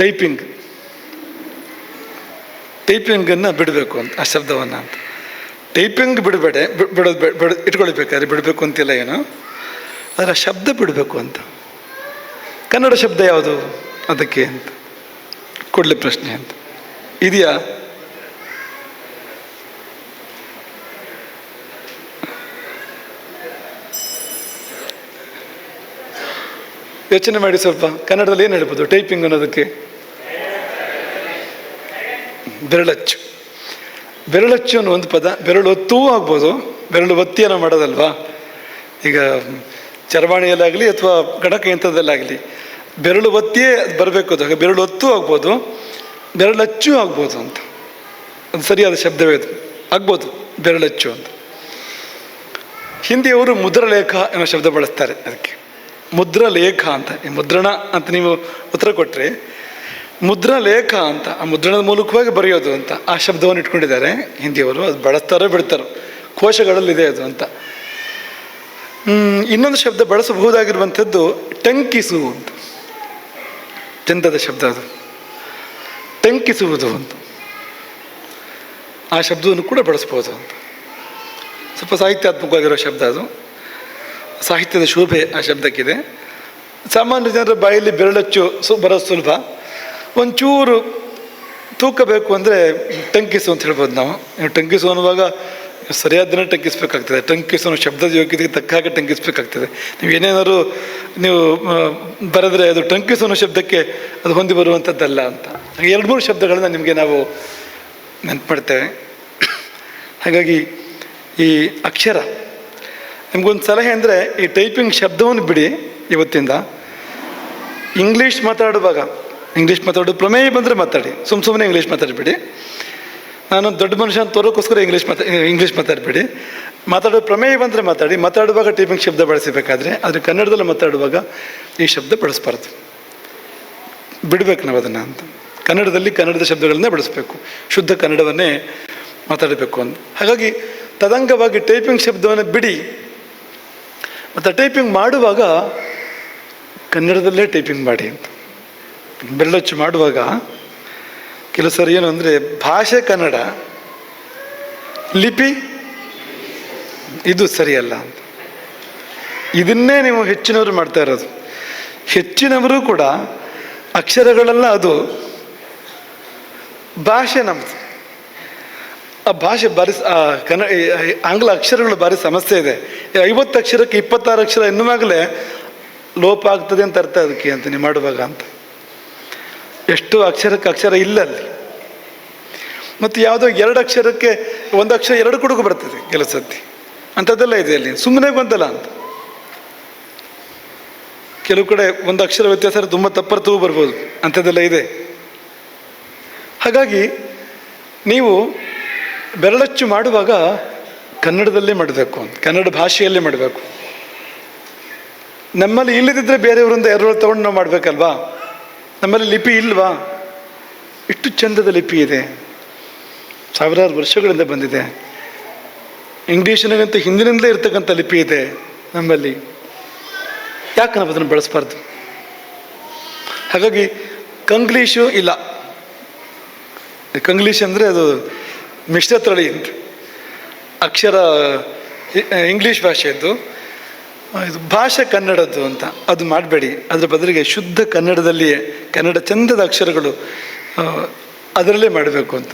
Typing. ಟೈಪಿಂಗನ್ನು ಬಿಡಬೇಕು ಅಂತ, ಆ ಶಬ್ದವನ್ನು ಅಂತ. ಟೈಪಿಂಗ್ ಬಿಡಬೇಡ ಬಿಡೋದು ಬಿಡ, ಇಟ್ಕೊಳ್ಬೇಕಾದ್ರೆ ಬಿಡಬೇಕು ಅಂತಿಲ್ಲ ಏನು. ಅದರ ಶಬ್ದ ಬಿಡಬೇಕು ಅಂತ. ಕನ್ನಡ ಶಬ್ದ ಯಾವುದು? ಅದಕ್ಕೆ ಅಂತ. ಕೊಡಲಿ ಪ್ರಶ್ನೆ ಅಂತ. ಇದೆಯಾ? ಯೋಚನೆ ಮಾಡಿ ಸ್ವಲ್ಪ. ಕನ್ನಡದಲ್ಲಿ ಏನು ಹೇಳ್ಬೋದು? ಟೈಪಿಂಗ್ ಅನ್ನೋದಕ್ಕೆ. ಬೆರಳಚ್ಚು. ಬೆರಳಚ್ಚು ಅನ್ನೋ ಒಂದು ಪದ, ಬೆರಳು ಒತ್ತೂ ಆಗ್ಬೋದು, ಬೆರಳು ಒತ್ತಿಯನ್ನು ಮಾಡೋದಲ್ವಾ? ಈಗ ಚರವಾಣಿಯಲ್ಲಾಗಲಿ ಅಥವಾ ಗಣಕಯಂತ್ರದಲ್ಲಾಗಲಿ ಬೆರಳು ಒತ್ತಿಯೇ ಬರಬೇಕು ಅದು. ಹಾಗೆ ಬೆರಳು ಒತ್ತೂ ಆಗ್ಬೋದು, ಬೆರಳಚ್ಚು ಆಗ್ಬೋದು ಅಂತ. ಅದು ಸರಿಯಾದ ಶಬ್ದವೇ ಅದು. ಆಗ್ಬೋದು, ಬೆರಳಚ್ಚು ಅಂತ. ಹಿಂದಿಯವರು ಮುದ್ರಲೇಖ ಎಂಬ ಶಬ್ದ ಬಳಸ್ತಾರೆ ಅದಕ್ಕೆ. ಮುದ್ರಲೇಖ ಅಂತ, ಈ ಮುದ್ರಣ ಅಂತ ನೀವು ಉತ್ತರ ಕೊಟ್ಟರೆ ಮುದ್ರಲೇಖ ಅಂತ, ಆ ಮುದ್ರಣದ ಮೂಲಕವಾಗಿ ಬರೆಯೋದು ಅಂತ ಆ ಶಬ್ದವನ್ನು ಇಟ್ಕೊಂಡಿದ್ದಾರೆ. ಹಿಂದಿಯವರು ಅದು ಬಳಸ್ತಾರೋ ಬಿಡ್ತಾರೋ. ಕೋಶಗಳಲ್ಲಿದೆ ಅದು ಅಂತ. ಇನ್ನೊಂದು ಶಬ್ದ ಬಳಸಬಹುದಾಗಿರುವಂಥದ್ದು ಟಂಕಿಸು ಅಂತ. ಚಂದದ ಶಬ್ದ ಅದು. ಟಂಕಿಸುವುದು ಅಂತ. ಆ ಶಬ್ದವನ್ನು ಕೂಡ ಬಳಸ್ಬೋದು ಅಂತ. ಸ್ವಲ್ಪ ಸಾಹಿತ್ಯಾತ್ಮಕವಾಗಿರೋ ಶಬ್ದ ಅದು. ಸಾಹಿತ್ಯದ ಶೋಭೆ ಆ ಶಬ್ದಕ್ಕಿದೆ. ಸಾಮಾನ್ಯ ಜನರ ಬಾಯಲ್ಲಿ ಬೆರಳಚ್ಚು ಸು ಬರೋದು ಸುಲಭ. ಒಂಚೂರು ತೂಕ ಬೇಕು ಅಂದರೆ ಟಂಕಿಸು ಅಂತ ಹೇಳ್ಬೋದು ನಾವು. ನೀವು ಟಂಕಿಸು ಅನ್ನುವಾಗ ದಿನ ಟಂಕಿಸ್ಬೇಕಾಗ್ತದೆ. ಟಂಕಿಸು ಅನ್ನೋ ಶಬ್ದದ ಯೋಗ್ಯತೆಗೆ ತಕ್ಕ ಹಾಗೆ ಟಂಕಿಸ್ಬೇಕಾಗ್ತದೆ. ನೀವು ಏನೇನಾದ್ರು ನೀವು ಬರೆದ್ರೆ ಅದು ಟಂಕಿಸು ಅನ್ನೋ ಶಬ್ದಕ್ಕೆ ಅದು ಹೊಂದಿ ಬರುವಂಥದ್ದಲ್ಲ ಅಂತ. ಎರಡು ಮೂರು ಶಬ್ದಗಳನ್ನು ನಿಮಗೆ ನಾವು ನೆನ್ಪು ಹಾಗಾಗಿ ಈ ಅಕ್ಷರ, ನಿಮ್ಗೊಂದು ಸಲಹೆ ಅಂದರೆ ಈ ಟೈಪಿಂಗ್ ಶಬ್ದವನ್ನು ಬಿಡಿ ಇವತ್ತಿಂದ. ಇಂಗ್ಲೀಷ್ ಮಾತಾಡುವಾಗ ಇಂಗ್ಲೀಷ್ ಮಾತಾಡು, ಪ್ರಮೇಯ ಬಂದರೆ ಮಾತಾಡಿ. ಸುಮ್ಮ ಸುಮ್ಮನೆ ಇಂಗ್ಲೀಷ್ ಮಾತಾಡಬೇಡಿ. ನಾನು ದೊಡ್ಡ ಮನುಷ್ಯ ಅಂತ ತೋರೋಕ್ಕೋಸ್ಕರ ಇಂಗ್ಲೀಷ್ ಮಾತಾ ಇಂಗ್ಲೀಷ್ ಮಾತಾಡಬೇಡಿ. ಮಾತಾಡೋ ಪ್ರಮೇಯ ಬಂದರೆ ಮಾತಾಡಿ. ಮಾತಾಡುವಾಗ ಟೈಪಿಂಗ್ ಶಬ್ದ ಬಳಸಬೇಕಾದ್ರೆ ಆದರೆ ಕನ್ನಡದಲ್ಲಿ ಮಾತಾಡುವಾಗ ಈ ಶಬ್ದ ಬಳಸಬಾರ್ದು. ಬಿಡಬೇಕು ನಾವು ಅದನ್ನು ಅಂತ. ಕನ್ನಡದಲ್ಲಿ ಕನ್ನಡದ ಶಬ್ದಗಳನ್ನೇ ಬಳಸಬೇಕು. ಶುದ್ಧ ಕನ್ನಡವನ್ನೇ ಮಾತಾಡಬೇಕು ಅಂತ. ಹಾಗಾಗಿ ತದಂಗವಾಗಿ ಟೈಪಿಂಗ್ ಶಬ್ದವನ್ನು ಬಿಡಿ. ಮತ್ತು ಟೈಪಿಂಗ್ ಮಾಡುವಾಗ ಕನ್ನಡದಲ್ಲೇ ಟೈಪಿಂಗ್ ಮಾಡಿ ಅಂತ. ಬೆರಳಚ್ಚು ಮಾಡುವಾಗ ಕೆಲವು ಸರಿ ಏನು ಅಂದರೆ ಭಾಷೆ ಕನ್ನಡ ಲಿಪಿ ಇದು ಸರಿಯಲ್ಲ ಅಂತ. ಇದನ್ನೇ ನೀವು ಹೆಚ್ಚಿನವರು ಮಾಡ್ತಾ ಇರೋದು. ಹೆಚ್ಚಿನವರು ಕೂಡ ಅಕ್ಷರಗಳೆಲ್ಲ ಅದು ಭಾಷೆ ನಮ್ಮದು ಆ ಭಾಷೆ ಬಾರಿ ಕನ್ನಡ ಆಂಗ್ಲ ಅಕ್ಷರಗಳು ಭಾರಿ ಸಮಸ್ಯೆ ಇದೆ. ಐವತ್ತು ಅಕ್ಷರಕ್ಕೆ ಇಪ್ಪತ್ತಾರು ಅಕ್ಷರ ಎನ್ನುವಾಗಲೇ ಲೋಪ ಆಗ್ತದೆ ಅಂತ ಅರ್ಥ ಅದಕ್ಕೆ ಅಂತ ನೀವು ಮಾಡುವಾಗ ಅಂತ. ಎಷ್ಟು ಅಕ್ಷರಕ್ಕೆ ಅಕ್ಷರ ಇಲ್ಲ ಅಲ್ಲಿ ಮತ್ತು ಯಾವುದೋ ಎರಡು ಅಕ್ಷರಕ್ಕೆ ಒಂದು ಅಕ್ಷರ ಎರಡು ಕುಡುಕು ಬರ್ತದೆ ಕೆಲಸದ್ದು ಅಂಥದ್ದೆಲ್ಲ ಇದೆ ಅಲ್ಲಿ. ಸುಮ್ಮನೆ ಗೊಂದಲ ಅಂತ. ಕೆಲವು ಕಡೆ ಒಂದು ಅಕ್ಷರ ವ್ಯತ್ಯಾಸ ತುಂಬ ತಪ್ಪರ್ತವೂ ಬರ್ಬೋದು. ಅಂಥದ್ದೆಲ್ಲ ಇದೆ. ಹಾಗಾಗಿ ನೀವು ಬೆರಳಚ್ಚು ಮಾಡುವಾಗ ಕನ್ನಡದಲ್ಲೇ ಮಾಡಬೇಕು ಅಂತ. ಕನ್ನಡ ಭಾಷೆಯಲ್ಲೇ ಮಾಡಬೇಕು. ನಮ್ಮಲ್ಲಿ ಇಲ್ಲದಿದ್ದರೆ ಬೇರೆಯವರಿಂದ ಎರಡು ತಗೊಂಡು ನಾವು ಮಾಡಬೇಕಲ್ವಾ? ನಮ್ಮಲ್ಲಿ ಲಿಪಿ ಇಲ್ವಾ? ಇಷ್ಟು ಚಂದದ ಲಿಪಿ ಇದೆ. ಸಾವಿರಾರು ವರ್ಷಗಳಿಂದ ಬಂದಿದೆ. ಇಂಗ್ಲೀಷಿನಗಂತೂ ಹಿಂದಿನಿಂದಲೇ ಇರ್ತಕ್ಕಂಥ ಲಿಪಿ ಇದೆ ನಮ್ಮಲ್ಲಿ. ಯಾಕೆ ನಾವು ಅದನ್ನು ಬಳಸಬಾರ್ದು? ಹಾಗಾಗಿ ಕಂಗ್ಲೀಷು ಇಲ್ಲ. ಕಂಗ್ಲೀಷ್ ಅಂದರೆ ಅದು ಮಿಶ್ರ ತಳಿ ಅಂತ. ಅಕ್ಷರ ಇಂಗ್ಲೀಷ್ ಭಾಷೆಯದ್ದು. ಇದು ಭಾಷೆ ಕನ್ನಡದ್ದು ಅಂತ. ಅದು ಮಾಡಬೇಡಿ. ಅದರ ಬದಲಿಗೆ ಶುದ್ಧ ಕನ್ನಡದಲ್ಲಿಯೇ ಕನ್ನಡ ಚಂದದ ಅಕ್ಷರಗಳು ಅದರಲ್ಲೇ ಮಾಡಬೇಕು ಅಂತ.